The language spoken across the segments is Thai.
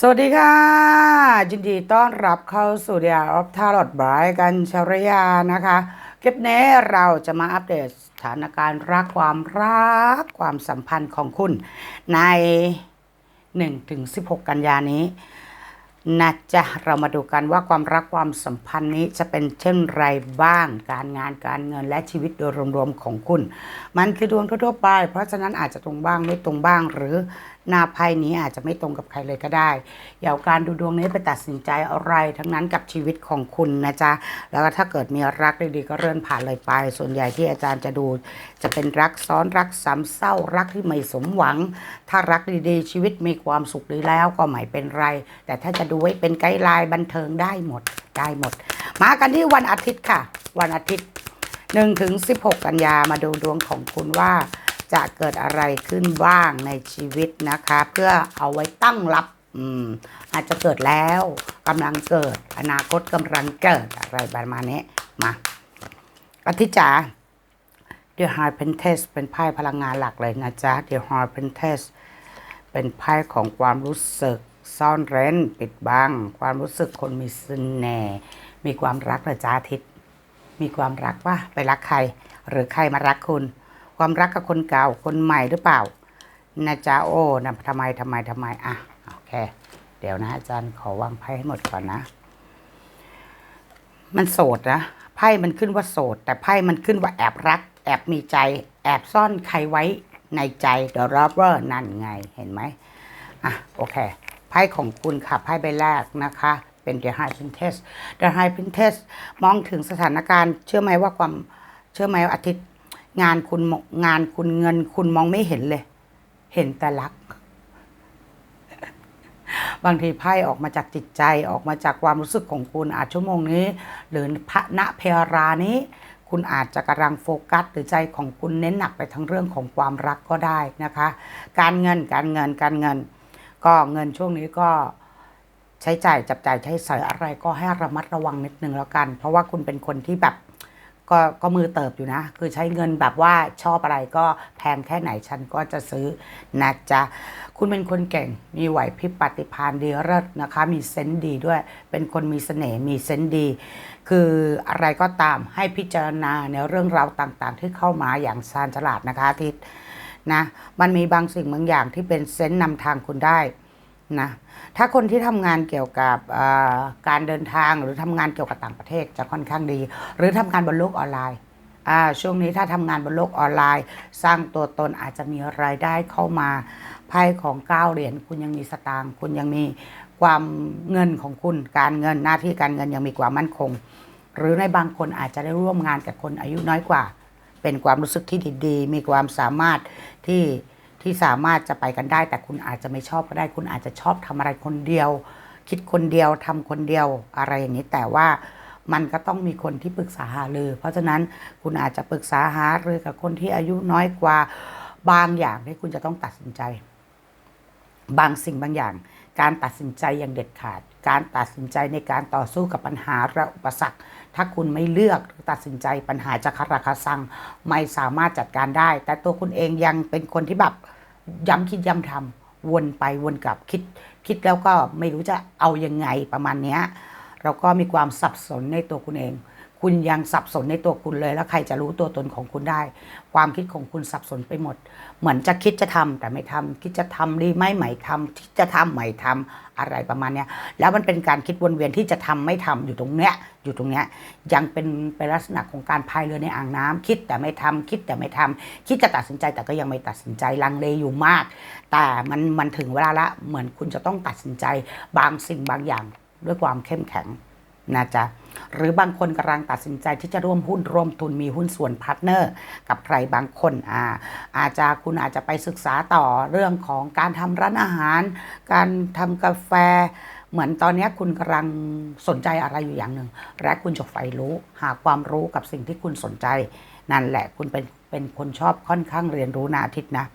สวัสดีค่ะ ยินดีต้อนรับเข้าสู่เดียร์ออฟทาร์ลอดบายกันชรยานะคะคลิปนี้เราจะมาอัปเดตสถานการณ์รักความรักความสัมพันธ์ของคุณใน 1-16 กันยานี้ นะจ๊ะเรามาดูกันว่าความรักความสัมพันธ์นี้จะเป็นเช่นไรบ้าง การงานการเงินและชีวิตโดยรวมๆของคุณ มันคือดวงทั่วๆไป เพราะฉะนั้นอาจจะตรงบ้างไม่ตรงบ้าง หรือหน้าไพ่นี้อาจจะไม่ตรงกับใครเลยก็ได้อย่าเอาการดูดวงนี้ไปตัดสินใจอะไรทั้งนั้นกับชีวิตของคุณนะจ๊ะแล้วก็ถ้าเกิดมีรักดีๆก็เลื่อนผ่านเลยไป ส่วนใหญ่ที่อาจารย์จะดู จะเป็นรักซ้อนรักซ้ำเศร้ารักที่ไม่สมหวัง ถ้ารักดีๆ ชีวิตมีความสุขดีแล้วก็ไม่เป็นไร แต่ถ้าจะดูไว้เป็นไกด์ไลน์บันเทิงได้หมดได้หมด มากันที่วันอาทิตย์ค่ะ วันอาทิตย์1ถึง16 กันยามาดูดวงของคุณว่าจะเกิดอะไรขึ้นบ้างในชีวิตนะคะ เพื่อเอาไว้ตั้งรับอืมอาจจะเกิดแล้วกำลังเกิด อนาคตกำลังเกิดอะไรประมาณนี้มาอาทิตย์จ๋า The High Princess เป็นไพ่พลังงานหลักเลยนะจ๊ะ The High Princess เป็นไพ่ของความรู้สึก ซ่อนเร้นปิดบัง ความรู้สึกคนมีเสน่ห์มีความรักหรอจ้าทิตมีความรักว่าไปรักใคร หรือใครมารักคุณ ความรักกับคนเก่าคนใหม่หรือเปล่านะจ๊ะโอ้นะทำไมทำไมทำไมอะโอเค เดี๋ยวนะ อาจารย์ขอวางไพ่ให้หมดก่อนนะ มันโสดนะไพ่มันขึ้นว่าโสด แต่ไพ่มันขึ้นว่าแอบรัก แอบมีใจ แอบซ่อนใครไว้ในใจ The Lover นั่นไงเห็นไหมอะโอเค ไพ่ของคุณค่ะไพ่ใบแรกนะคะเป็น The High Princess The High Princess มองถึงสถานการณ์ เชื่อไหมว่าความเชื่อไหมว่าอาทิตย์งานคุณงานคุณเงินคุณมองไม่เห็นเลย เห็นแต่รัก บางทีไพ่ออกมาจากจิตใจออกมาจากความรู้สึกของคุณอาจชั่วโมงนี้ หรือพระณเพรานี้ คุณอาจจะกำลังโฟกัส หรือใจของคุณเน้นหนักไปทั้งเรื่องของความรักก็ได้นะคะ การเงินการเงินการเงิน ก็เงินช่วงนี้ก็ใช้จ่ายจับจ่ายใช้สอยอะไรก็ให้ระมัดระวังนิดนึงแล้วกัน เพราะว่าคุณเป็นคนที่แบบก็ก็มือเติบอยู่นะ คือใช้เงินแบบว่าชอบอะไรก็แพงแค่ไหนฉันก็จะซื้อนะจ๊ะ คุณเป็นคนเก่งมีไหวพริบปฏิภาณดีเลิศนะคะ มีเซนส์ดีด้วย เป็นคนมีเสน่ห์มีเซนส์ดี คืออะไรก็ตามให้พิจารณาในเรื่องราวต่างๆ ที่เข้ามาอย่างชาญฉลาดนะคะทิตย์ นะมันมีบางสิ่งบางอย่างที่เป็นเซนส์นำทางคุณได้นะถ้าคนที่ทำงานเกี่ยวกับการเดินทางหรือทำงานเกี่ยวกับต่างประเทศจะค่อนข้างดี หรือทำงานบนโลกออนไลน์ช่วงนี้ถ้าทำงานบนโลกออนไลน์ สร้างตัวตนอาจจะมีรายได้เข้ามาไพ่ของเก้าเหรียญคุณยังมีสตางค์คุณยังมีความเงินของคุณการเงินหน้าที่การเงินยังมีความมั่นคง หรือในบางคนอาจจะได้ร่วมงานกับคนอายุน้อยกว่า เป็นความรู้สึกที่ดีๆ มีความสามารถที่ที่สามารถจะไปกันได้ แต่คุณอาจจะไม่ชอบก็ได้ คุณอาจจะชอบทำอะไรคนเดียว คิดคนเดียวทำคนเดียวอะไรอย่างนี้แต่ว่ามันก็ต้องมีคนที่ปรึกษาหารือ เพราะฉะนั้นคุณอาจจะปรึกษาหารือกับคนที่อายุน้อยกว่าบางอย่างที่คุณจะต้องตัดสินใจ บางสิ่งบางอย่าง การตัดสินใจอย่างเด็ดขาด การตัดสินใจในการต่อสู้กับปัญหาและอุปสรรค ถ้าคุณไม่เลือกตัดสินใจปัญหาจะคาราคาซังไม่สามารถจัดการได้ แต่ตัวคุณเองยังเป็นคนที่แบบย้ำคิดย้ำทำวนไปวนกลับคิด คิดแล้วก็ไม่รู้จะเอายังไงประมาณนี้เราก็มีความสับสนในตัวคุณเอง คุณยังสับสนในตัวคุณเลย แล้วใครจะรู้ตัวตนของคุณได้ ความคิดของคุณสับสนไปหมด เหมือนจะคิดจะทำแต่ไม่ทำคิดจะทำดีไม่ไหมทำคิดจะทำไม่ทำอะไรประมาณเนี้ยแล้วมันเป็นการคิดวนเวียนที่จะทำไม่ทำอยู่ตรงเนี้ยอยู่ตรงเนี้ยยังเป็นเป็นลักษณะของการพายเรือในอ่างน้ำคิดแต่ไม่ทำคิดแต่ไม่ทำคิดจะตัดสินใจแต่ก็ยังไม่ตัดสินใจลังเลอยู่มาก แต่มันมันถึงเวลาละเหมือนคุณจะต้องตัดสินใจบางสิ่งบางอย่างด้วยความเข้มแข็งนะจ๊ะ หรือบางคนกำลังตัดสินใจที่จะร่วมหุ้นร่วมทุนมีหุ้นส่วนพาร์ทเนอร์ กับใครบางคนอ่าอาจจะคุณอาจจะไปศึกษาต่อเรื่องของการทำร้านอาหาร การทำกาแฟ เหมือนตอนนี้คุณกำลังสนใจอะไรอยู่อย่างหนึ่ง และคุณจะใฝ่รู้หาความรู้กับสิ่งที่คุณสนใจ นั่นแหละคุณเป็นเป็นคนชอบค่อนข้างเรียนรู้นาทิตนะ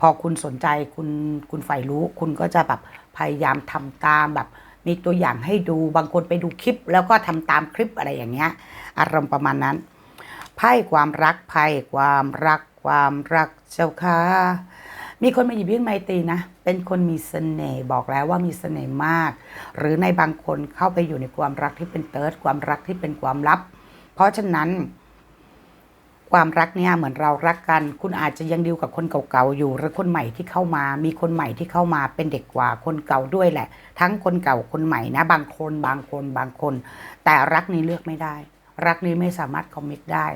พอคุณสนใจคุณคุณใฝ่รู้ คุณก็จะแบบพยายามทำตามแบบ มีตัวอย่างให้ดูบางคนไปดูคลิป แล้วก็ทำตามคลิปอะไรอย่างเงี้ย อารมณ์ประมาณนั้นไพ่ความรักไพ่ความรักความรักเจ้าค่ะมีคนมาหยิบยื่นไมตรีนะเเป็นคนมีเสน่ห์บอกแล้วว่ามีเสน่ห์มาก หรือในบางคนเข้าไปอยู่ในความรักที่เป็นเติร์ดความรักที่เป็นความลับ เพราะฉะนั้น ความรักเนี่ยเหมือนเรารักกัน คุณอาจจะยังดีลกับคนเก่าๆอยู่ หรือคนใหม่ที่เข้ามา มีคนใหม่ที่เข้ามาเป็นเด็กกว่าคนเก่าด้วยแหละ ทั้งคนเก่าคนใหม่นะ บางคนบางคนบางคน แต่รักนี้เลือกไม่ได้ รักนี้ไม่สามารถคอมมิตได้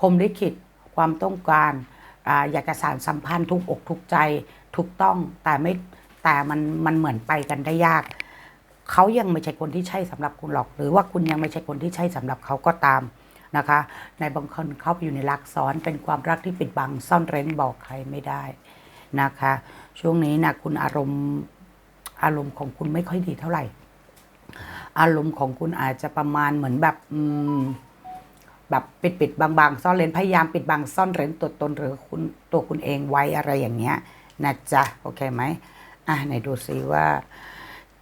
ผมลิขิตความต้องการออยากจะสานสัมพันธ์ทุกอกทุกใจถูกต้องแต่ไม่แต่มันมันเหมือนไปกันได้ยากเขายังไม่ใช่คนที่ใช่สำหรับคุณหรอก หรือว่าคุณยังไม่ใช่คนที่ใช่สำหรับเขาก็ตาม นะคะในบางคนเข้าไปอยู่ในรักซ้อนเป็นความรักที่ปิดบังซ่อนเร้นบอกใครไม่ได้นะคะ ช่วงนี้นะคุณอารมณ์อารมณ์ของคุณไม่ค่อยดีเท่าไหร่ อารมณ์ของคุณอาจจะประมาณเหมือนแบบอืมแบบปิดปิดบางๆซ่อนเร้นพยายามปิดบังซ่อนเร้นตัวตนหรือคุณตัวคุณเองไว้อะไรอย่างเงี้ยนะจ๊ะโอเคไหมอะไหนดูซิว่า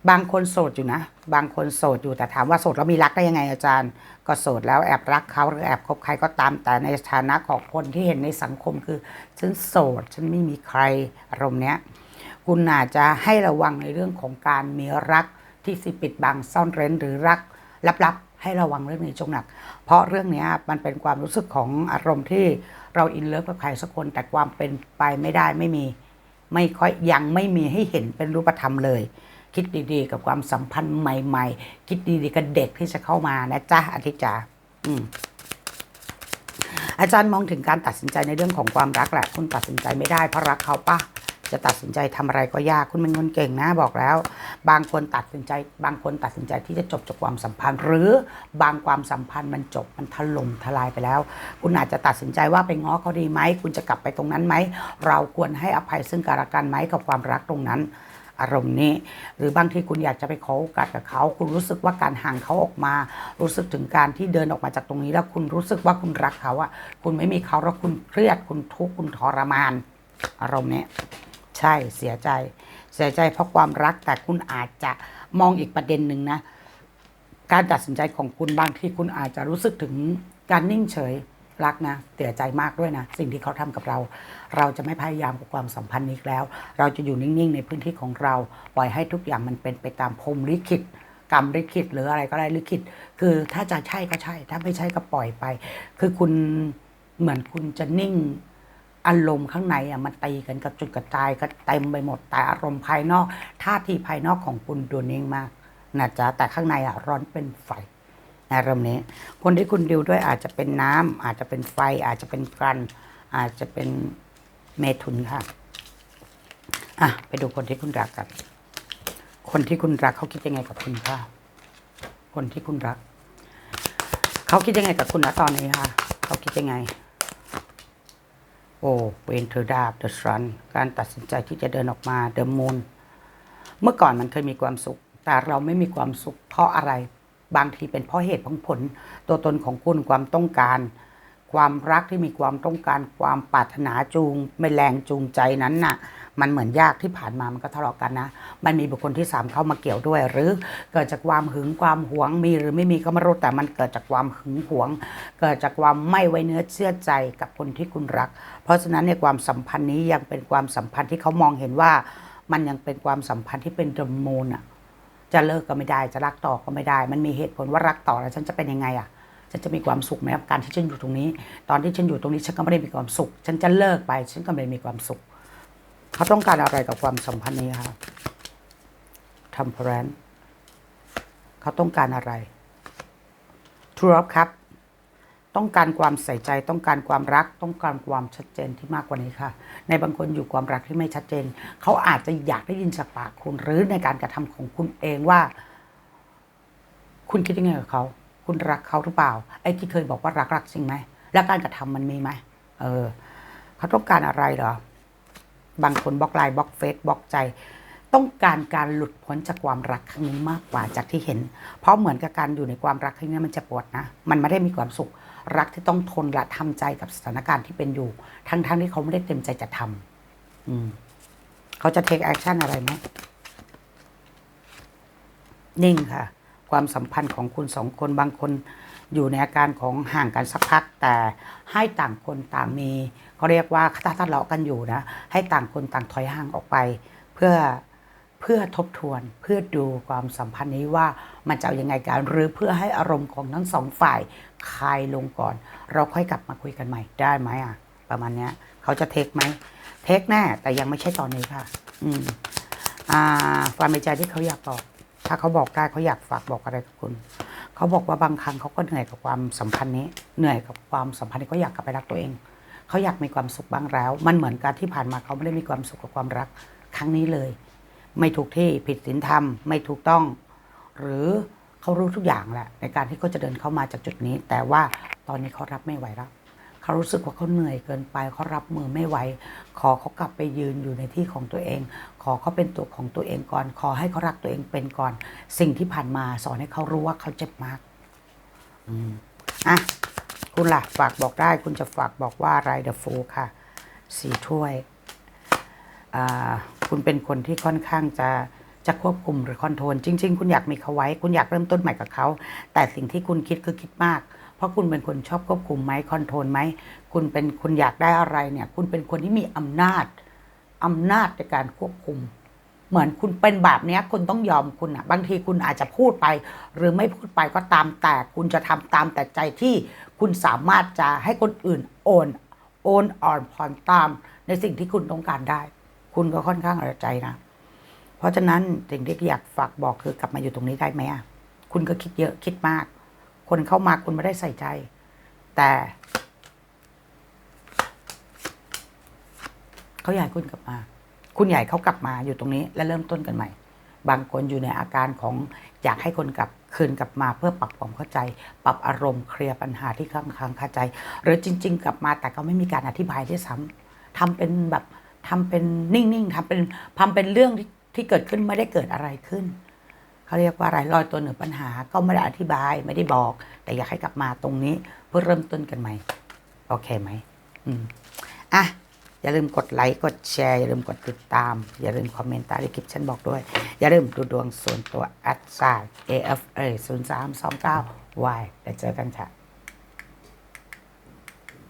บางคนโสดอยู่นะ บางคนโสดอยู่แต่ถามว่าโสดแล้วมีรักได้ยังไงอาจารย์ ก็โสดแล้วแอบรักเขาหรือแอบคบใครก็ตามแต่ในฐานะของคนที่เห็นในสังคมคือฉันโสดฉันไม่มีใครอารมณ์เนี้ยคุณอาจจะให้ระวังในเรื่องของการมีรักที่สิปิดบังซ่อนเร้นหรือรักลับๆ ให้ระวังเรื่องนี้จงหนัก เพราะเรื่องนี้มันเป็นความรู้สึกของอารมณ์ที่เราอินเลิฟกับใครสักคนแต่ความเป็นไปไม่ได้ไม่มี ไม่ค่อยยังไม่มีให้เห็นเป็นรูปธรรมเลย คิดดีๆ กับความสัมพันธ์ใหม่ ๆ คิดดีๆกับเด็กที่จะเข้ามานะจ๊ะอาทิตย์จ๋าอืมอาจารย์มองถึงการตัดสินใจในเรื่องของความรักแหละ คุณตัดสินใจไม่ได้เพราะรักเขาปะจะตัดสินใจทำอะไรก็ยากคุณเป็นคนเก่งนะบอกแล้ว บางคนตัดสินใจ บางคนตัดสินใจที่จะจบจากความสัมพันธ์ หรือบางความสัมพันธ์มันจบมันถล่มทลายไปแล้ว คุณอาจจะตัดสินใจว่าไปง้อเขาดีไหมคุณจะกลับไปตรงนั้นไหมเราควรให้อภัยซึ่งกันและกันไหมกับความรักตรงนั้น อารมณ์นี้ หรือบางทีคุณอยากจะไปขอโอกาสกับเขา คุณรู้สึกว่าการห่างเขาออกมา รู้สึกถึงการที่เดินออกมาจากตรงนี้ แล้วคุณรู้สึกว่าคุณรักเขาอะคุณไม่มีเขาแล้วคุณเครียดคุณทุกข์คุณทรมาน อารมณ์นี้ใช่เสียใจ เสียใจเพราะความรักแต่คุณอาจจะมองอีกประเด็นหนึ่งนะ การตัดสินใจของคุณบางทีคุณอาจจะรู้สึกถึงการนิ่งเฉย รักนะเสียใจมากด้วยนะ สิ่งที่เขาทำกับเรา เราจะไม่พยายามกับความสัมพันธ์นี้แล้ว เราจะอยู่นิ่งๆ ในพื้นที่ของเรา ปล่อยให้ทุกอย่างมันเป็นไปตามพรมลิขิตกรรมลิขิตหรืออะไรก็ได้ลิขิต คือถ้าจะใช่ก็ใช่ ถ้าไม่ใช่ก็ปล่อยไป คือคุณเหมือนคุณจะนิ่งอารมณ์ข้างในอะมันตีกันกระจุดกระจายก็เต็มไปหมดแต่อารมณ์ภายนอกท่าทีภายนอกของคุณดูนิ่งมากนะจ๊ะแต่ข้างในอะร้อนเป็นไฟ ในอารมณ์นี้ คนที่คุณดิวด้วยอาจจะเป็นน้ำอาจจะเป็นไฟ อาจจะเป็นกัน อาจจะเป็นเมถุนค่ะอะไปดูคนที่คุณรักกัน คนที่คุณรักเขาคิดยังไงกับคุณค่ะ คนที่คุณรัก เขาคิดยังไงกับคุณนะตอนนี้ค่ะ เขาคิดยังไง โอ้เวนเทอร์ดาบเดอะซันการตัดสินใจที่จะเดินออกมาเดอะมูนเมื่อก่อนมันเคยมีความสุข แต่เราไม่มีความสุขเพราะอะไร บางทีเป็นเพราะเหตุของผล ตัวตนของคุณความต้องการ ความรักที่มีความต้องการความปรารถนาจูงไม่แรงจูงใจนั้นน่ะ มันเหมือนยากที่ผ่านมามันก็ทะเลาะกันนะ มันมีบุคคลที่สามเข้ามาเกี่ยวด้วย หรือเกิดจากความหึงความหวงมีหรือไม่มีก็ไม่รู้แต่มันเกิดจากความหึงหวง เกิดจากความไม่ไว้เนื้อเชื่อใจกับคนที่คุณรัก เพราะฉะนั้นในความสัมพันธ์นี้ยังเป็นความสัมพันธ์ที่เขามองเห็นว่ามันยังเป็นความสัมพันธ์ที่เป็นดมมูลอะ จะเลิกก็ไม่ได้จะรักต่อก็ไม่ได้ มันมีเหตุผลว่ารักต่อแล้วฉันจะเป็นยังไงอะฉันจะมีความสุขไหมกับการที่ฉันอยู่ตรงนี้ ตอนที่ฉันอยู่ตรงนี้ฉันก็ไม่ได้มีความสุข ฉันจะเลิกไป ฉันก็ไม่ได้มีความสุข เขาต้องการอะไรกับความสัมพันธ์นี้คะทำเพรนเขาต้องการอะไรทูรับครับ ต้องการความใส่ใจต้องการความรัก ต้องการความชัดเจนที่มากกว่านี้ค่ะ ในบางคนอยู่ความรักที่ไม่ชัดเจน เขาอาจจะอยากได้ยินจากปากคุณหรือในการกระทำของคุณเองว่า คุณคิดยังไงกับเขา คุณรักเขาหรือเปล่า ไอ้ที่เคยบอกว่ารักรักจริงไหมแล้วการกระทำมันมีไหมเออเขาต้องการอะไรเหรอ บางคนบล็อกไลน์บล็อกเฟซบล็อกใจ ต้องการการหลุดพ้นจากความรักครั้งนี้มากกว่าจากที่เห็น เพราะเหมือนกับการอยู่ในความรักครั้งนี้มันจะปวดนะ มันไม่ได้มีความสุข รักที่ต้องทนและทำใจกับสถานการณ์ที่เป็นอยู่ ทั้งๆที่เขาไม่ได้เต็มใจจะทำอืม เขาจะเทคแอคชั่นอะไรไหมนิ่งค่ะ ความสัมพันธ์ของคุณสองคนบางคนอยู่ในอาการของห่างกันสักพัก แต่ให้ต่างคนต่างมีเขาเรียกว่าถ้าทะเลาะกันอยู่นะ ให้ต่างคนต่างถอยห่างออกไป เพื่อ เพื่อทบทวนเพื่อดูความสัมพันธ์นี้ว่ามันจะเอายังไงกัน หรือเพื่อให้อารมณ์ของทั้งสองฝ่ายคลายลงก่อน เราค่อยกลับมาคุยกันใหม่ได้ไหมอะ ประมาณเนี้ย เขาจะเทคไหมเทคแน่แต่ยังไม่ใช่ตอนนี้ค่ะ อืมอ่าความในใจที่เขาอยากบอกถ้าเขาบอกได้เขาอยากฝากบอกอะไรกับคุณเขาบอกว่าบางครั้งเขาก็เหนื่อยกับความสัมพันธ์นี้ เหนื่อยกับความสัมพันธ์นี้เขาอยากกลับไปรักตัวเองเขาอยากมีความสุขบ้างแล้ว มันเหมือนกันที่ผ่านมาเขาไม่ได้มีความสุขกับความรักครั้งนี้เลย ไม่ถูกที่ผิดศีลธรรม ไม่ถูกต้อง หรือเขารู้ทุกอย่างแหละ ในการที่เขาจะเดินเข้ามาจากจุดนี้ แต่ว่าตอนนี้เขารับไม่ไหวแล้วเขารู้สึกว่าเขาเหนื่อยเกินไปเขารับมือไม่ไหวขอเขากลับไปยืนอยู่ในที่ของตัวเอง ขอเขาเป็นตัวของตัวเองก่อน ขอให้เขารักตัวเองเป็นก่อน สิ่งที่ผ่านมาสอนให้เขารู้ว่าเขาเจ็บมากอืมอะคุณล่ะฝากบอกได้คุณจะฝากบอกว่าอะไรเดอะฟูค่ะสี่ถ้วยอ่า คุณเป็นคนที่ค่อนข้างจะจะควบคุมหรือคอนโทรลจริง ๆ คุณอยากมีเขาไว้ คุณอยากเริ่มต้นใหม่กับเขา แต่สิ่งที่คุณคิดคือคิดมาก เพราะคุณเป็นคนชอบควบคุมไหมคอนโทรลไหมคุณเป็นคุณอยากได้อะไรเนี่ย คุณเป็นคนที่มีอำนาจอำนาจในการควบคุม เหมือนคุณเป็นแบบนี้คุณต้องยอมคุณอะ บางทีคุณอาจจะพูดไป หรือไม่พูดไปก็ตามแต่คุณจะทำตามแต่ใจที่คุณสามารถจะให้คนอื่นโอนโอนอ่อนผ่อนตามในสิ่งที่คุณต้องการได้ คุณก็ค่อนข้างเอาใจนะ เพราะฉะนั้นสิ่งที่อยากฝากบอกคือกลับมาอยู่ตรงนี้ได้ไหมอะ คุณก็คิดเยอะคิดมาก คนเข้ามาคุณไม่ได้ใส่ใจ แต่เขาอยากคุณกลับมา คุณใหญ่เขากลับมาอยู่ตรงนี้ และเริ่มต้นกันใหม่ บางคนอยู่ในอาการของอยากให้คนกลับคืนกลับมาเพื่อปรับความเข้าใจ ปรับอารมณ์เคลียร์ปัญหาที่ค้างค้าใจ หรือจริง ๆ กลับมาแต่ก็ไม่มีการอธิบายด้วยซ้ำทำเป็นแบบ ทำเป็นนิ่งๆทำเป็นทำเป็นเรื่องที่ทเกิดขึ้นไม่ได้เกิดอะไรขึ้นเขาเรียกว่าอะไรลอยตัวเหนือปัญหาก็ไม่ได้อธิบายไม่ได้บอก แต่อยากให้กลับมาตรงนี้เพื่อเริ่มต้นกันใหม่โอเคไหมอืมอะอย่าลืมกดไลค์กดแชร์อย่าลืมกดติดตาม อย่าลืมคอมเมนต์ใต้คลิปฉันบอกด้วย อย่าลืมดูดวงส่วนตัว at s i AFA 0 3 2 9 Y แล้วเจอกันค่ะ